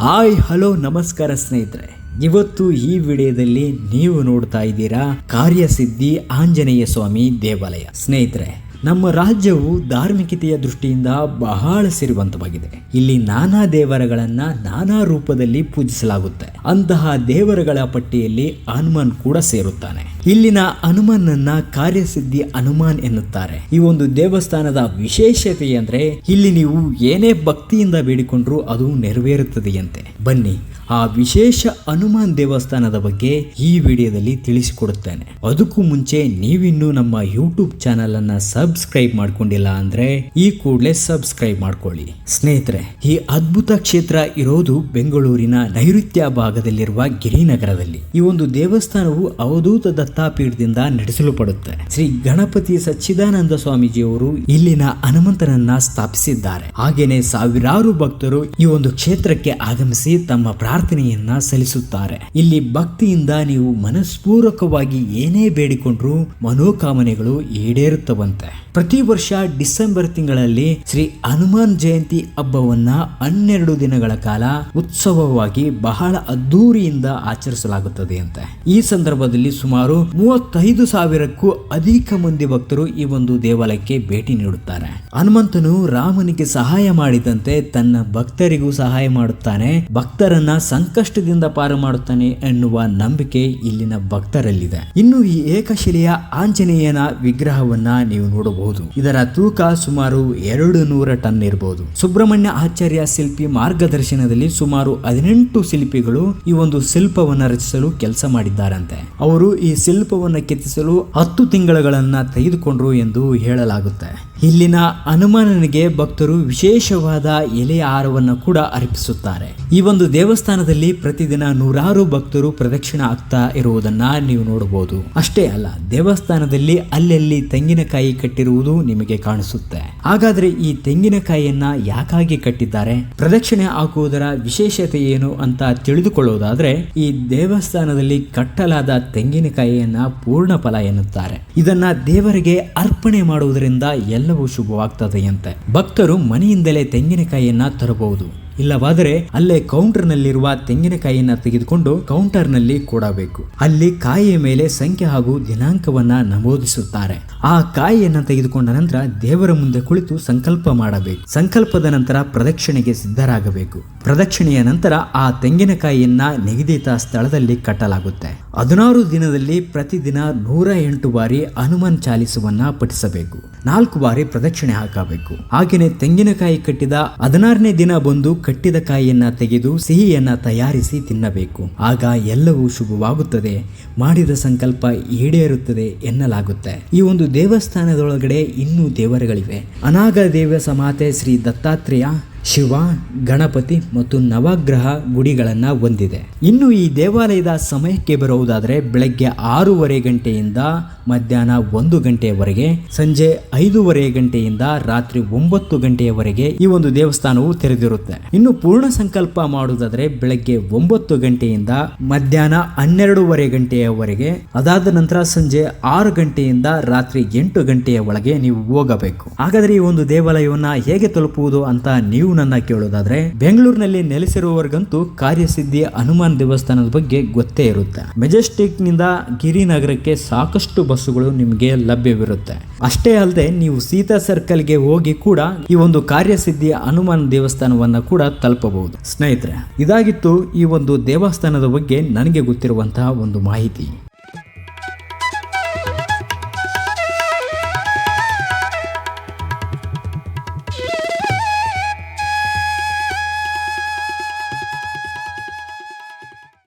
Hi, hello, ನಮಸ್ಕಾರ ಸ್ನೇಹಿತರೆ. ಇವತ್ತು ಈ ವಿಡಿಯೋದಲ್ಲಿ ನೀವು ನೋಡ್ತಾ ಇದ್ದೀರಾ ಕಾರ್ಯಸಿದ್ಧಿ ಆಂಜನೇಯ ಸ್ವಾಮಿ ದೇವಾಲಯ. ಸ್ನೇಹಿತರೆ ನಮ್ಮ ರಾಜ್ಯವು ಧಾರ್ಮಿಕತೆಯ ದೃಷ್ಟಿಯಿಂದ ಬಹಳ ಸಿರಿವಂತವಾಗಿದೆ ಇಲ್ಲಿ ನಾನಾ ದೇವರುಗಳನ್ನ ನಾನಾ ರೂಪದಲ್ಲಿ ಪೂಜಿಸಲಾಗುತ್ತೆ. ಅಂತಹ ದೇವರಗಳ ಪಟ್ಟಿಯಲ್ಲಿ ಹನುಮಾನ್ ಕೂಡ ಸೇರುತ್ತಾನೆ. ಇಲ್ಲಿನ ಹನುಮಾನನ್ನ ಕಾರ್ಯಸಿದ್ಧಿ ಹನುಮಾನ್ ಎನ್ನುತ್ತಾರೆ. ಈ ಒಂದು ದೇವಸ್ಥಾನದ ವಿಶೇಷತೆ ಅಂದ್ರೆ ಇಲ್ಲಿ ನೀವು ಏನೇ ಭಕ್ತಿಯಿಂದ ಬೇಡಿಕೊಂಡ್ರೂ ಅದು ನೆರವೇರುತ್ತದೆಯಂತೆ. ಬನ್ನಿ ಆ ವಿಶೇಷ ಹನುಮಾನ್ ದೇವಸ್ಥಾನದ ಬಗ್ಗೆ ಈ ವಿಡಿಯೋದಲ್ಲಿ ತಿಳಿಸಿಕೊಡುತ್ತೇನೆ. ಅದಕ್ಕೂ ಮುಂಚೆ ನೀವಿನ್ನೂ ನಮ್ಮ ಯೂಟ್ಯೂಬ್ ಚಾನಲ್ ಅನ್ನ ಸಬ್ಸ್ಕ್ರೈಬ್ ಮಾಡ್ಕೊಂಡಿಲ್ಲ ಅಂದ್ರೆ ಈ ಕೂಡಲೇ ಸಬ್ಸ್ಕ್ರೈಬ್ ಮಾಡ್ಕೊಳ್ಳಿ. ಸ್ನೇಹಿತರೆ, ಈ ಅದ್ಭುತ ಕ್ಷೇತ್ರ ಇರೋದು ಬೆಂಗಳೂರಿನ ನೈಋತ್ಯ ಭಾಗದಲ್ಲಿರುವ ಗಿರಿನಗರದಲ್ಲಿ. ಈ ಒಂದು ದೇವಸ್ಥಾನವು ಅವಧೂತ ದತ್ತಾಪೀಠದಿಂದ ನಡೆಸಲ್ಪಡುತ್ತೆ. ಶ್ರೀ ಗಣಪತಿ ಸಚ್ಚಿದಾನಂದ ಸ್ವಾಮೀಜಿಯವರು ಇಲ್ಲಿನ ಹನುಮಂತನನ್ನ ಸ್ಥಾಪಿಸಿದ್ದಾರೆ. ಹಾಗೇನೆ ಸಾವಿರಾರು ಭಕ್ತರು ಈ ಒಂದು ಕ್ಷೇತ್ರಕ್ಕೆ ಆಗಮಿಸಿ ತಮ್ಮ ಪ್ರಾರ್ಥನೆಯನ್ನ ಸಲ್ಲಿಸುತ್ತಾರೆ. ಇಲ್ಲಿ ಭಕ್ತಿಯಿಂದ ನೀವು ಮನಸ್ಪೂರ್ವಕವಾಗಿ ಏನೇ ಬೇಡಿಕೊಂಡ್ರೂ ಮನೋಕಾಮನೆಗಳು ಈಡೇರುತ್ತವಂತೆ. ಪ್ರತಿ ವರ್ಷ ಡಿಸೆಂಬರ್ ತಿಂಗಳಲ್ಲಿ ಶ್ರೀ ಹನುಮಾನ್ ಜಯಂತಿ ಹಬ್ಬವನ್ನ ಹನ್ನೆರಡು ದಿನಗಳ ಕಾಲ ಉತ್ಸವವಾಗಿ ಬಹಳ ಅದ್ದೂರಿಯಿಂದ ಆಚರಿಸಲಾಗುತ್ತದೆ ಅಂತೆ ಈ ಸಂದರ್ಭದಲ್ಲಿ ಸುಮಾರು ಮೂವತ್ತೈದು ಸಾವಿರಕ್ಕೂ ಅಧಿಕ ಮಂದಿ ಭಕ್ತರು ಈ ಒಂದು ದೇವಾಲಯಕ್ಕೆ ಭೇಟಿ ನೀಡುತ್ತಾರೆ. ಹನುಮಂತನು ರಾಮನಿಗೆ ಸಹಾಯ ಮಾಡಿದಂತೆ ತನ್ನ ಭಕ್ತರಿಗೂ ಸಹಾಯ ಮಾಡುತ್ತಾನೆ. ಭಕ್ತರನ್ನ ಸಂಕಷ್ಟದಿಂದ ಪಾರು ಮಾಡುತ್ತಾನೆ ಎನ್ನುವ ನಂಬಿಕೆ ಇಲ್ಲಿನ ಭಕ್ತರಲ್ಲಿದೆ. ಇನ್ನು ಈ ಏಕಶಿಲೆಯ ಆಂಜನೇಯನ ವಿಗ್ರಹವನ್ನ ನೀವು ನೋಡಬಹುದು. ಇದರ ತೂಕ ಸುಮಾರು ಎರಡು ನೂರ ಟನ್ ಇರಬಹುದು ಸುಬ್ರಹ್ಮಣ್ಯ ಆಚಾರ್ಯ ಶಿಲ್ಪಿ ಮಾರ್ಗದರ್ಶನದಲ್ಲಿ ಸುಮಾರು ಹದಿನೆಂಟು ಶಿಲ್ಪಿಗಳು ಈ ಒಂದು ಶಿಲ್ಪವನ್ನ ರಚಿಸಲು ಕೆಲಸ ಮಾಡಿದ್ದಾರಂತೆ. ಅವರು ಈ ಶಿಲ್ಪವನ್ನ ಕೆತ್ತಿಸಲು ಹತ್ತು ತಿಂಗಳುಗಳನ್ನ ತೆಗೆದುಕೊಂಡ್ರು ಎಂದು ಹೇಳಲಾಗುತ್ತೆ. ಇಲ್ಲಿನ ಹನುಮಾನನಿಗೆ ಭಕ್ತರು ವಿಶೇಷವಾದ ಎಲೆಯ ಆಹಾರವನ್ನು ಕೂಡ ಅರ್ಪಿಸುತ್ತಾರೆ. ಈ ಒಂದು ದೇವಸ್ಥಾನದಲ್ಲಿ ಪ್ರತಿದಿನ ನೂರಾರು ಭಕ್ತರು ಪ್ರದಕ್ಷಿಣ ಆಗ್ತಾ ಇರುವುದನ್ನ ನೀವು ನೋಡಬಹುದು. ಅಷ್ಟೇ ಅಲ್ಲ, ದೇವಸ್ಥಾನದಲ್ಲಿ ಅಲ್ಲಲ್ಲಿ ತೆಂಗಿನಕಾಯಿ ಕಟ್ಟಿರುವುದು ನಿಮಗೆ ಕಾಣಿಸುತ್ತೆ. ಹಾಗಾದ್ರೆ ಈ ತೆಂಗಿನಕಾಯಿಯನ್ನ ಯಾಕಾಗಿ ಕಟ್ಟಿದ್ದಾರೆ? ಪ್ರದಕ್ಷಿಣೆ ಹಾಕುವುದರ ವಿಶೇಷತೆ ಏನು ಅಂತ ತಿಳಿದುಕೊಳ್ಳುವುದಾದ್ರೆ ಈ ದೇವಸ್ಥಾನದಲ್ಲಿ ಕಟ್ಟಲಾದ ತೆಂಗಿನಕಾಯಿಯನ್ನ ಪೂರ್ಣ ಫಲ ಎನ್ನುತ್ತಾರೆ. ಇದನ್ನ ದೇವರಿಗೆ ಅರ್ಪಣೆ ಮಾಡುವುದರಿಂದ ಎಲ್ಲವೂ ಶುಭವಾಗ್ತದೆಯಂತೆ. ಭಕ್ತರು ಮನೆಯಿಂದಲೇ ತೆಂಗಿನಕಾಯಿಯನ್ನ ತರಬಹುದು. ಇಲ್ಲವಾದರೆ ಅಲ್ಲೇ ಕೌಂಟರ್ ನಲ್ಲಿರುವ ತೆಂಗಿನಕಾಯಿಯನ್ನ ತೆಗೆದುಕೊಂಡು ಕೌಂಟರ್ನಲ್ಲಿ ಕೊಡಬೇಕು. ಅಲ್ಲಿ ಕಾಯಿಯ ಮೇಲೆ ಸಂಖ್ಯೆ ಹಾಗೂ ದಿನಾಂಕವನ್ನ ನಮೂದಿಸುತ್ತಾರೆ. ಆ ಕಾಯಿಯನ್ನ ತೆಗೆದುಕೊಂಡ ನಂತರ ದೇವರ ಮುಂದೆ ಕುಳಿತು ಸಂಕಲ್ಪ ಮಾಡಬೇಕು. ಸಂಕಲ್ಪದ ನಂತರ ಪ್ರದಕ್ಷಿಣೆಗೆ ಸಿದ್ಧರಾಗಬೇಕು. ಪ್ರದಕ್ಷಿಣೆಯ ನಂತರ ಆ ತೆಂಗಿನಕಾಯಿಯನ್ನ ನಿಗದಿತ ಸ್ಥಳದಲ್ಲಿ ಕಟ್ಟಲಾಗುತ್ತೆ. ಹದಿನಾರು ದಿನದಲ್ಲಿ ಪ್ರತಿದಿನ ನೂರ ಎಂಟು ಬಾರಿ ಹನುಮಾನ್ ಚಾಲಿಸುವನ್ನ ಪಠಿಸಬೇಕು. ನಾಲ್ಕು ಬಾರಿ ಪ್ರದಕ್ಷಿಣೆ ಹಾಕಬೇಕು. ಹಾಗೆಯೇ ತೆಂಗಿನಕಾಯಿ ಕಟ್ಟಿದ ಹದಿನಾರನೇ ದಿನ ಬಂದು ಕಟ್ಟಿದ ಕಾಯಿಯನ್ನ ತೆಗೆದು ಸಿಹಿಯನ್ನ ತಯಾರಿಸಿ ತಿನ್ನಬೇಕು. ಆಗ ಎಲ್ಲವೂ ಶುಭವಾಗುತ್ತದೆ. ಮಾಡಿದ ಸಂಕಲ್ಪ ಈಡೇರುತ್ತದೆ ಎನ್ನಲಾಗುತ್ತೆ. ಈ ಒಂದು ದೇವಸ್ಥಾನದೊಳಗಡೆ ಇನ್ನೂ ದೇವರುಗಳಿವೆ. ಅನಾಗ ದೇವ ಸಮಾತೆ ಶ್ರೀ ದತ್ತಾತ್ರೇಯ ಶಿವ, ಗಣಪತಿ ಮತ್ತು ನವಗ್ರಹ ಗುಡಿಗಳನ್ನ ಹೊಂದಿದೆ. ಇನ್ನು ಈ ದೇವಾಲಯದ ಸಮಯಕ್ಕೆ ಬರುವುದಾದರೆ ಬೆಳಗ್ಗೆ ಆರೂವರೆ ಗಂಟೆಯಿಂದ ಮಧ್ಯಾಹ್ನ ಒಂದು ಗಂಟೆಯವರೆಗೆ ಸಂಜೆ ಐದೂವರೆ ಗಂಟೆಯಿಂದ ರಾತ್ರಿ ಒಂಬತ್ತು ಗಂಟೆಯವರೆಗೆ ಈ ಒಂದು ದೇವಸ್ಥಾನವು ತೆರೆದಿರುತ್ತೆ. ಇನ್ನು ಪೂರ್ಣ ಸಂಕಲ್ಪ ಮಾಡುವುದಾದರೆ ಬೆಳಗ್ಗೆ ಒಂಬತ್ತು ಗಂಟೆಯಿಂದ ಮಧ್ಯಾಹ್ನ ಹನ್ನೆರಡೂವರೆ ಗಂಟೆಯವರೆಗೆ, ಅದಾದ ನಂತರ ಸಂಜೆ ಆರು ಗಂಟೆಯಿಂದ ರಾತ್ರಿ ಎಂಟು ಗಂಟೆಯ ಒಳಗೆ ನೀವು ಹೋಗಬೇಕು. ಹಾಗಾದ್ರೆ ಈ ಒಂದು ದೇವಾಲಯವನ್ನ ಹೇಗೆ ತಲುಪುವುದು ಅಂತ ನೀವು ನನ್ನ ಕೇಳೋದಾದ್ರೆ, ಬೆಂಗಳೂರಿನಲ್ಲಿ ನೆಲೆಸಿರುವವರಿಗಂತೂ ಕಾರ್ಯಸಿದ್ಧಿಯ ಹನುಮಾನ್ ದೇವಸ್ಥಾನದ ಬಗ್ಗೆ ಗೊತ್ತೇ ಇರುತ್ತೆ. ಮೆಜೆಸ್ಟಿಕ್ನಿಂದ ಗಿರಿನಗರಕ್ಕೆ ಸಾಕಷ್ಟು ಬಸ್ಸುಗಳು ನಿಮಗೆ ಲಭ್ಯವಿರುತ್ತೆ. ಅಷ್ಟೇ ಅಲ್ಲದೆ, ನೀವು ಸೀತಾ ಸರ್ಕಲ್ಗೆ ಹೋಗಿ ಕೂಡ ಈ ಒಂದು ಕಾರ್ಯಸಿದ್ಧಿಯ ಹನುಮಾನ್ ದೇವಸ್ಥಾನವನ್ನ ಕೂಡ ತಲುಪಬಹುದು. ಸ್ನೇಹಿತರೆ, ಇದಾಗಿತ್ತು ಈ ಒಂದು ದೇವಸ್ಥಾನದ ಬಗ್ಗೆ ನನಗೆ ಗೊತ್ತಿರುವಂತಹ ಒಂದು ಮಾಹಿತಿ.